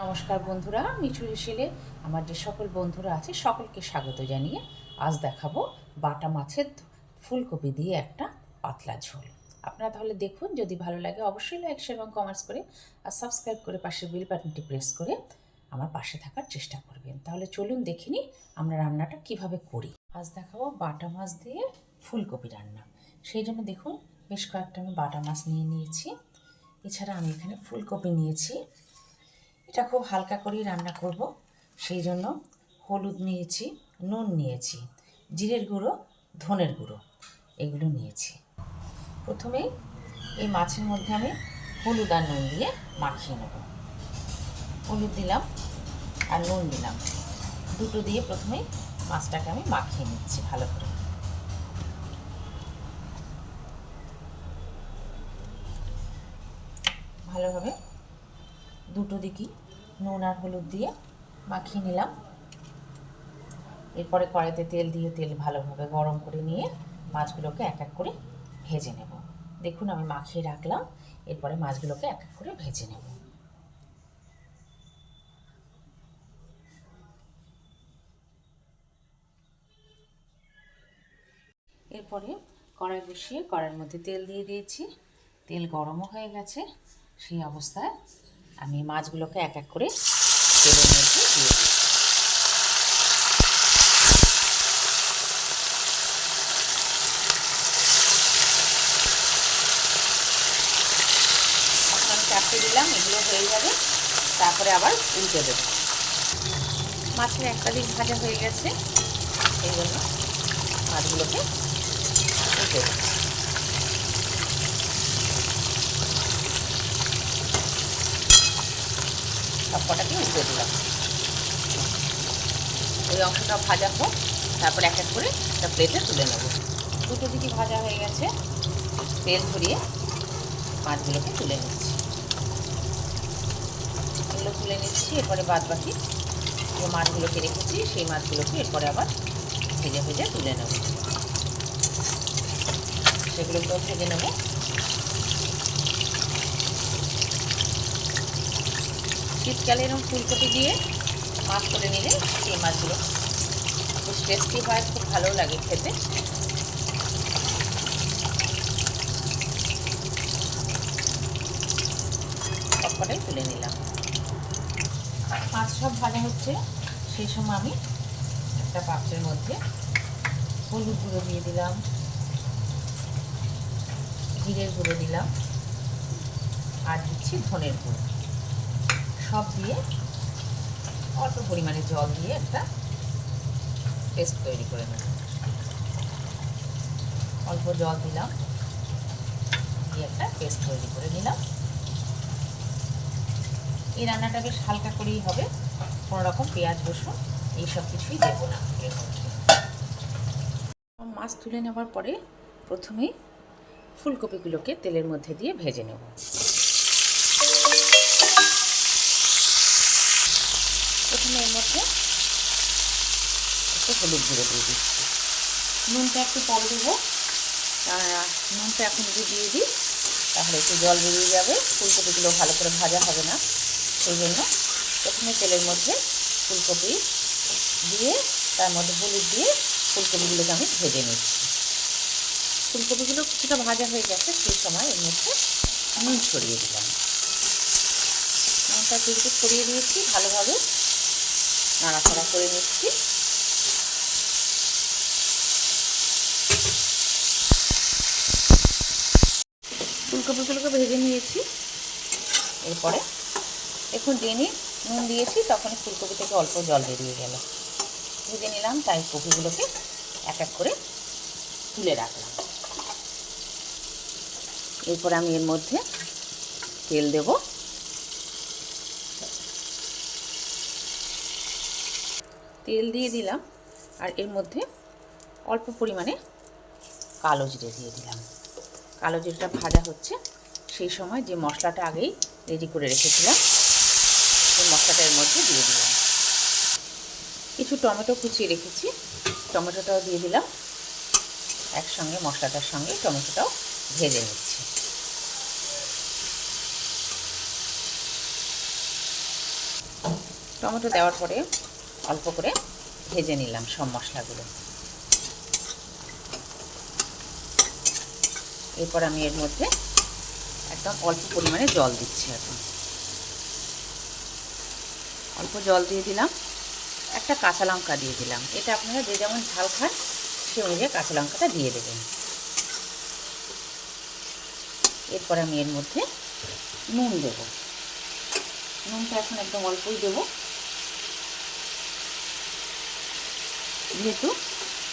নমস্কার বন্ধুরা মিঠু হেসেলে আমার যে সকল বন্ধুরা আছে সকলকে স্বাগত জানিয়ে আজ দেখাবো বাটা মাছের ফুলকপি দিয়ে একটা পাতলা ঝোল। আপনারা তাহলে দেখুন, যদি ভালো লাগে অবশ্যই লাইক শেয়ার এবং কমেন্টস করে আর সাবস্ক্রাইব করে পাশে বেল বাটনটি প্রেস করে আমার পাশে থাকার চেষ্টা করবেন। তাহলে চলুন দেখিনি আমরা রান্নাটা কীভাবে করি। আজ দেখাবো বাটা মাছ দিয়ে ফুলকপি রান্না। সেই জন্য দেখুন, বেশ কয়েকটা আমি বাটা মাছ নিয়ে নিয়েছি। এছাড়া আমি এখানে ফুলকপি নিয়েছি। এটা খুব হালকা করেই রান্না করব। সেই জন্য হলুদ নিয়েছি, নুন নিয়েছি, জিরের গুঁড়ো, ধনের গুঁড়ো এগুলো নিয়েছি। প্রথমেই এই মাছের মধ্যে আমি হলুদ আর নুন দিয়ে মাখিয়ে নেব। হলুদ দিলাম আর নুন দিলাম। দুটো দিয়ে প্রথমেই মাছটাকে আমি মাখিয়ে নিচ্ছি ভালো করে। ভালোভাবে দুটো দিকই নুন আর হলুদ দিয়ে মাখিয়ে নিলাম। এরপরে কড়াইতে তেল দিয়ে তেল ভালোভাবে গরম করে নিয়ে মাছগুলোকে এক এক করে ভেজে নেব। দেখুন, আমি মাখিয়ে রাখলাম, এরপরে মাছগুলোকে এক এক করে ভেজে নেব। এরপরে কড়াই বসিয়ে কড়াইয়ের মধ্যে তেল দিয়ে দিয়েছি। তেল গরমও হয়ে গেছে, সেই অবস্থায় আমি মাছগুলোকে এক এক করে তেলের মধ্যে দিয়ে দিই আমি দিলাম, এগুলো হয়ে যাবে। তারপরে আবার উল্টে দেবো। মাছের একটা দিক ভাজা হয়ে গেছে। এই জন্য মাছগুলোকে উল্টে দেবো কটাকে উল্টে দিলাম। ওই অংশটা ভাজা হোক, তারপর এক এক করে একটা প্লেটে তুলে নেব। দুটো দিকে ভাজা হয়ে গেছে। তেল ধরিয়ে মাছগুলোকে তুলে নিচ্ছি। এগুলো তুলে নিচ্ছি, এরপরে বাদ বাকি যে মাছগুলোকে রেখেছি, সেই মাছগুলোকে এরপরে আবার ভেজে ভেজে তুলে নেব। সেগুলোকেও ভেজে নেব। শীতকালে এরকম ফুলকপি দিয়ে মাছ করে নিলে সেই মাছগুলো বেশ টেস্টি হয়, খুব ভালো লাগে খেতে। সবকটাই তুলে নিলাম। মাছ সব ভালো হচ্ছে, সেই সময় আমি একটা পাত্রের মধ্যে হলুদ গুঁড়ো দিয়ে দিলাম, জিরের গুঁড়ো দিলাম, আর দিচ্ছি ধনের গুঁড়ো। সব দিয়ে অল্প পরিমাণে জল দিয়ে একটা পেস্ট তৈরি করে নেব। অল্প জল দিলাম, দিয়ে একটা পেস্ট তৈরি করে নিলাম। এই রান্নাটা বেশ হালকা করেই হবে, কোনো রকম পেঁয়াজ, রসুন এইসব কিছুই দেবো না এর মধ্যে। মাছ তুলে নেওয়ার পরে প্রথমেই ফুলকপিগুলোকে তেলের মধ্যে দিয়ে ভেজে নেব। প্রথমে এর মধ্যে একটু হলুদ গুঁড়ো দিয়ে দিচ্ছি। নুনটা একটু পরে দেবো। নুনটা এখন যদি দিয়ে দিই। তাহলে একটু জল বেরিয়ে যাবে। ফুলকপিগুলো ভালো করে ভাজা হবে না। সেই জন্য প্রথমে তেলের মধ্যে ফুলকপি দিয়ে তার মধ্যে হলুদ দিয়ে ফুলকপিগুলোকে আমি ভেজে নিচ্ছি। ফুলকপিগুলো কিছুটা ভাজা হয়ে গেছে সেই সময় এর মধ্যে নুন ছড়িয়ে দিলাম। নুনটা একটু ছড়িয়ে দিয়েছি ভালোভাবে নাড়াচাড়া করে নিচ্ছি। ফুলকপিগুলোকে ভেজে নিয়েছি। এরপরে এখন জেনে নুন দিয়েছি, তখন ফুলকপি থেকে অল্প জল বেরিয়ে গেল। ভেজে নিলাম, তাই কপিগুলোকে এক এক করে তুলে রাখলাম। এরপর আমি এর মধ্যে তেল দেবো। তেল দিয়ে দিলাম আর এর মধ্যে অল্প পরিমাণে কালো জিরে দিয়ে দিলাম। কালো জিরেটা ভাজা হচ্ছে, সেই সময় যে মশলাটা আগেই রেডি করে রেখেছিলাম, সেই মশলাটা এর মধ্যে দিয়ে দিলাম। কিছু টমেটো কুচিয়ে রেখেছি, টমেটোটাও দিয়ে দিলাম। একসঙ্গে মশলাটার সঙ্গে টমেটোটাও ভেজে নিচ্ছি। টমেটো দেওয়ার পরে অল্প করে ভেজে নিলাম সব মশলাগুলো। এরপর আমি এর মধ্যে একদম অল্প পরিমাণে জল দিচ্ছি এখন। অল্প জল দিয়ে দিলাম, একটা কাঁচা লঙ্কা দিয়ে দিলাম। এটা আপনারা যে যেমন ঝাল খান, সে অনুযায়ী কাঁচা লঙ্কাটা দিয়ে দেবেন। এরপর আমি এর মধ্যে নুন দেব। নুনটা এখন একদম অল্পই দেব। যেহেতু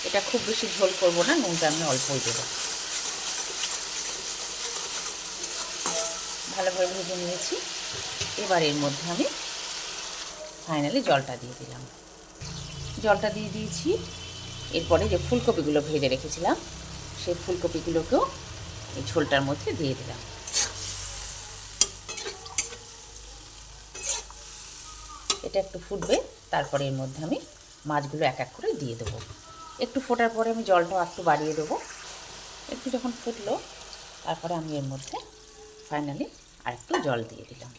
এটা খুব বেশি ঝোল করব না, নুনটা আমি অল্পই দেব। ভালোভাবে ভেজে নিয়েছি। এবার এর মধ্যে আমি ফাইনালি জলটা দিয়ে দিলাম। জলটা দিয়ে দিয়েছি। এরপরে যে ফুলকপিগুলো ভেজে রেখেছিলাম, সেই ফুলকপিগুলোকেও এই ঝোলটার মধ্যে দিয়ে দিলাম। এটা একটু ফুটবে, তারপরে এর মধ্যে আমি মাছগুলো এক এক করে দিয়ে দেবো। একটু ফোটার পরে আমি জলটাও একটু বাড়িয়ে দেবো। একটু যখন ফুটলো, তারপরে আমি এর মধ্যে ফাইনালি আরেকটু জল দিয়ে দিলাম।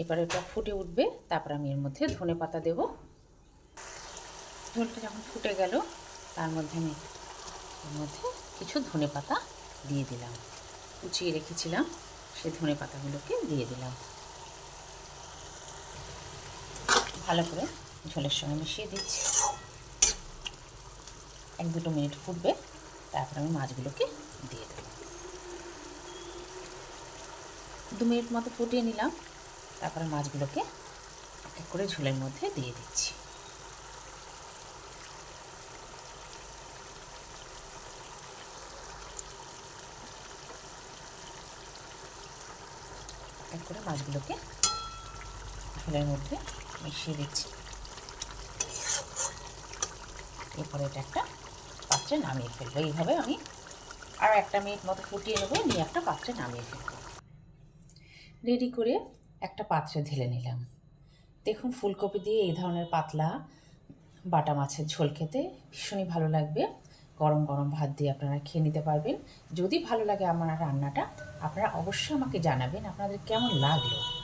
এবার ওটা ফুটে উঠবে, তারপর আমি এর মধ্যে ধনে পাতা দেবো। ঝোলটা যখন ফুটে গেল, তার মধ্যে আমি এর মধ্যে কিছু ধনে পাতা দিয়ে দিলাম। কুচিয়ে রেখেছিলাম সেই ধনে পাতাগুলোকে দিয়ে দিলাম। ভালো করে ঝোলের সঙ্গে মিশিয়ে দিচ্ছি। এক দুটো মিনিট ফুটবে, তারপর আমি মাছগুলোকে দিয়ে দেবো। দু মিনিট মতো ফুটিয়ে নিলাম, তারপরে মাছগুলোকে এক এক করে ঝোলের মধ্যে দিয়ে দিচ্ছি। এক করে মাছগুলোকে ঝোলের মধ্যে মিশিয়ে দিচ্ছি। এরপরে এটা একটা পাত্রে নামিয়ে ফেলব। এইভাবে আমি আর একটা মিনিট মতো ফুটিয়ে নেব, নিয়ে একটা পাত্রে নামিয়ে ফেলব। রেডি করে একটা পাত্রে ঢেলে নিলাম। দেখুন, ফুলকপি দিয়ে এই ধরনের পাতলা বাটা মাছের ঝোল খেতে ভীষণই ভালো লাগবে। গরম গরম ভাত দিয়ে আপনারা খেয়ে নিতে পারবেন। যদি ভালো লাগে আমার রান্নাটা, আপনারা অবশ্যই আমাকে জানাবেন আপনাদের কেমন লাগল।